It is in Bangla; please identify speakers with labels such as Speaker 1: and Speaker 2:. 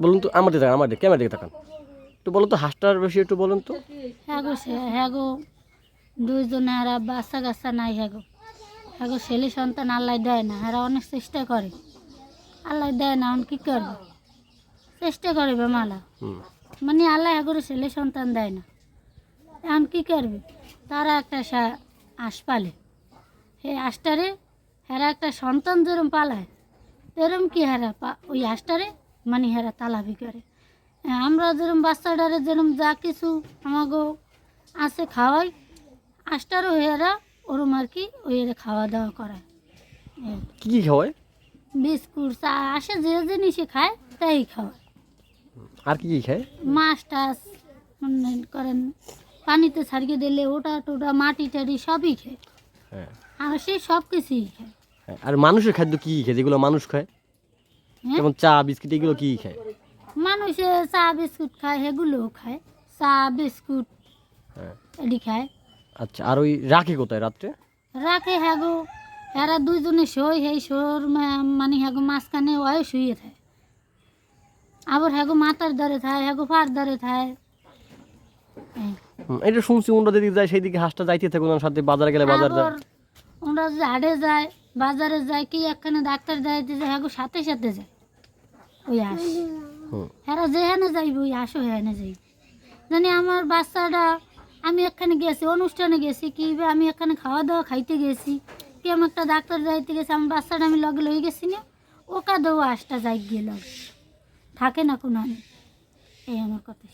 Speaker 1: বলুন তো আমার দিকে আমার দিকে ক্যামেরা দিকে তাকান। একটু বলুন তো হাঁসটার বেশি একটু বলুন তো।
Speaker 2: হ্যাঁ গো সে হ্যাঁ গো। দুইজনে আর বাচ্চা কাচ্চা নাই হ্যাঁ গো। হ্যাঁ গো ছেলে সন্তান আল্লাহ দেয় না এরা অনেক চেষ্টা করে। আল্লাহ দেয় না এখন কী করবে? চেষ্টা করে বেমালা। মানে আল্লাহ এগোরে ছেলে সন্তান দেয় না। এখন কী করবে? তারা একটা সা- হাঁস পালে। সেই হাঁসটারে হেরা একটা সন্তান যেরম পালায় তেরম কি হেরা পা- ওই হাঁসটারে মানে হেরা তালাবি করে আমরা যেরম বাচ্চাটারে যেরম যা কিছু আমাগো আছে খাওয়াই হাঁসটারও হেরা ওরম আর কি ওই খাওয়া দাওয়া করায়।
Speaker 1: কী কী খাওয়ায়?
Speaker 2: বিস্কুট চা আসে যে জিনিসই খায় তাই খাওয়ায়।
Speaker 1: আর কি কি খায়?
Speaker 2: মাছ টাছ করেন পানিতে ছাড়িয়ে দিলে ওটা টোটা মাটি টাটি সবই খায়।
Speaker 1: হ্যাঁ।
Speaker 2: আর সে সব কিছুই খায়।
Speaker 1: হ্যাঁ, আর মানুষের খাদ্য কি খায়? যেগুলো মানুষ খায়? যেমন চা বিস্কিট এগুলো কী খায়?
Speaker 2: মানুষে চা বিস্কুট খায় সেগুলোও খায়। চা বিস্কুট
Speaker 1: হ্যাঁ।
Speaker 2: এটি খায়।
Speaker 1: আচ্ছা আর ওই রাখে কোথায় রাত্রে?
Speaker 2: রাখে হ্যাগো এরা দুইজনে শোয় সেই শোর মানে হ্যাগো মাঝখানে ওই শুয়ে থাকে। আবার হ্যাগো মাথার ধরে থাকে হ্যাগো পার ধরে থাকে।
Speaker 1: হুম, এটা শুনছি অন্য যেদিকে যায় সেই দিকে হাঁসটা যাইতে থাকে ওনার সাথে বাজারে গেলে বাজার যায়।
Speaker 2: আবার ওরা যে হাটে যায় বাজারে যায় কি একখানে ডাক্তার যাইতে যায় হ্যাগো সাথে সাথে যায়। ওই
Speaker 1: আস।
Speaker 2: এরা যেখানে যাইব ওই আসো হেনে যাইব। জানি আমার বাচ্চাটা আমি এখানে গেছি অনুষ্ঠানে গেছি কি আমি এখানে খাওয়া দাওয়া খাইতে গেছি কি আমি একটা ডাক্তার যাইতে গেছি আমার বাচ্চাটা আমি লগে লই গেছি না ওকা দেবো আসটা যাই গিয়ে লগে। থাকে না কোনো আমি এই আমার কথা